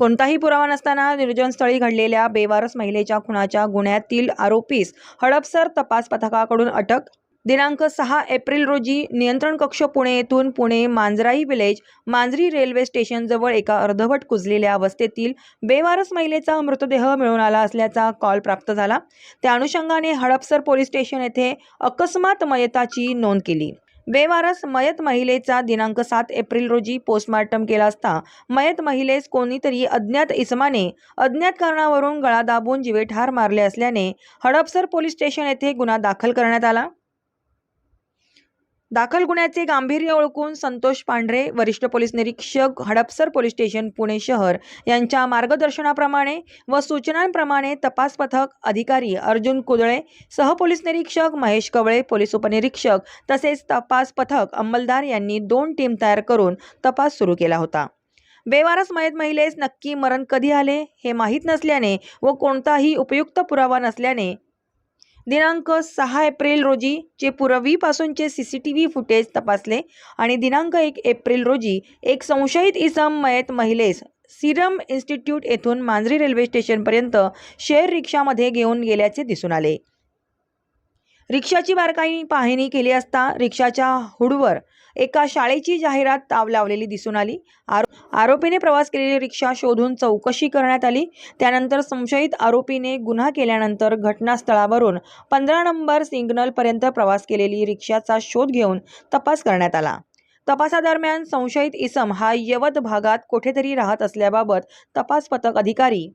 कोणताही पुरावा नसताना निर्जनस्थळी घडलेल्या बेवारस महिलेच्या खुनाच्या गुन्ह्यातील आरोपीस हडपसर तपास पथकाकडून अटक. दिनांक सहा एप्रिल रोजी नियंत्रण कक्ष पुणे येथून पुणे मांजराई विलेज मांजरी रेल्वे स्टेशनजवळ एका अर्धवट कुजलेल्या अवस्थेतील बेवारस महिलेचा मृतदेह मिळून आला असल्याचा कॉल प्राप्त झाला. त्या अनुषंगाने हडपसर पोलीस स्टेशन येथे अकस्मात मयताची नोंद केली. बेवारस मयत महिलेचा दिनांक सात एप्रिल रोजी पोस्टमार्टम केला असता मयत महिलेस कोणीतरी अज्ञात इसमाने अज्ञात कारणावरून गळा दाबून जिवे ठार मारले असल्याने हडपसर पोलीस स्टेशन येथे गुन्हा दाखल करण्यात आला. दाखल गुन्ह्याचे गांभीर्य ओळखून संतोष पांढरे वरिष्ठ पोलीस निरीक्षक हडपसर पोलीस स्टेशन पुणे शहर यांच्या मार्गदर्शनाप्रमाणे व सूचनांप्रमाणे तपास पथक अधिकारी अर्जुन कुदळे सहपोलीस निरीक्षक महेश कवळे पोलीस उपनिरीक्षक तसेच तपास पथक अंमलदार यांनी दोन टीम तयार करून तपास सुरू केला होता. बेवारस मयत महिलेस नक्की मरण कधी आले हे माहीत नसल्याने व कोणताही उपयुक्त पुरावा नसल्याने दिनांक सहा एप्रिल रोजी चे पूर्वीपासूनचे C C T V footage तपासले आणि दिनांक एक एप्रिल रोजी एक संशयित इसम मयत महिलेस सिरम इन्स्टिट्यूट येथून मांजरी रेल्वे स्टेशनपर्यंत शेअर रिक्षामध्ये घेऊन गेल्याचे दिसून आले. रिक्षाची बारकाई पाहणी केली असता रिक्षाच्या हुडवर एका शाळेची जाहिरात ताव लावलेली दिसून आली. आरो आरोपीने प्रवास केलेली रिक्षा शोधून चौकशी करण्यात आली. त्यानंतर संशयित आरोपीने गुन्हा केल्यानंतर घटनास्थळावरून पंधरा नंबर सिग्नलपर्यंत प्रवास केलेली रिक्षाचा शोध घेऊन तपास करण्यात आला. तपासादरम्यान संशयित इसम हा यवत भागात कुठेतरी राहत असल्याबाबत तपास पथक अधिकारी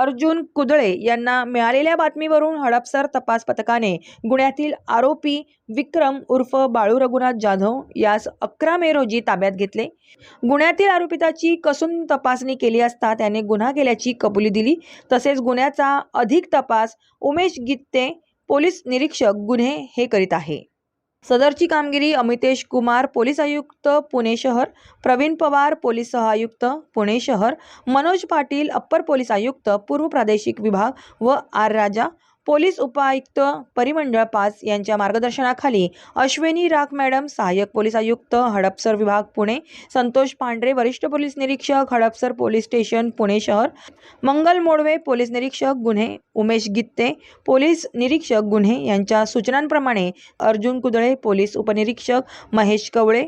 अर्जुन कुदळे यांना मिळालेल्या बातमीवरून हडपसर तपास पथकाने गुन्ह्यातील आरोपी विक्रम उर्फ बाळू रघुनाथ जाधव यास अकरा मे रोजी ताब्यात घेतले. गुन्ह्यातील आरोपिताची कसून तपासणी केली असता त्याने गुन्हा केल्याची कबुली दिली. तसेच गुन्ह्याचा अधिक तपास उमेश गित्ते पोलीस निरीक्षक गुन्हे हे करीत आहे. सदरची कामगिरी अमितेश कुमार पोलीस आयुक्त पुणे शहर प्रवीण पवार पोलीस सहआयुक्त पुणे शहर मनोज पाटील अप्पर पोलीस आयुक्त पूर्व प्रादेशिक विभाग व आर राजा पोलीस उपायुक्त परिमंडळ पाच यांच्या मार्गदर्शनाखाली अश्विनी राख मॅडम सहाय्यक पोलीस आयुक्त हडपसर विभाग पुणे संतोष पांढरे वरिष्ठ पोलीस निरीक्षक हडपसर पोलीस स्टेशन पुणे शहर मंगल मोडवे पोलीस निरीक्षक गुन्हे उमेश गित्ते पोलीस निरीक्षक गुन्हे यांच्या सूचनांप्रमाणे अर्जुन कुदळे पोलीस उपनिरीक्षक महेश कवळे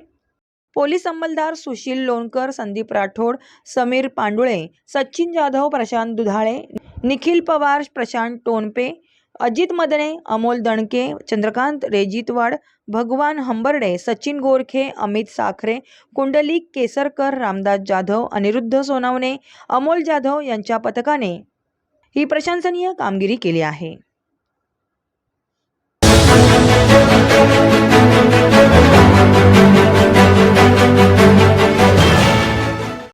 पोलीस अंमलदार सुशील लोणकर संदीप राठोड समीर पांडुळे सचिन जाधव प्रशांत दुधाळे निखिल पवार प्रशांत टोनपे अजित मदने अमोल दणके चंद्रकांत रेजितवाड भगवान हंबर्डे सचिन गोरखे अमित साखरे कुंडलिक केसरकर रामदास जाधव अनिरुद्ध सोनावणे अमोल जाधव यांच्या पथकाने ही प्रशंसनीय कामगिरी केली आहे.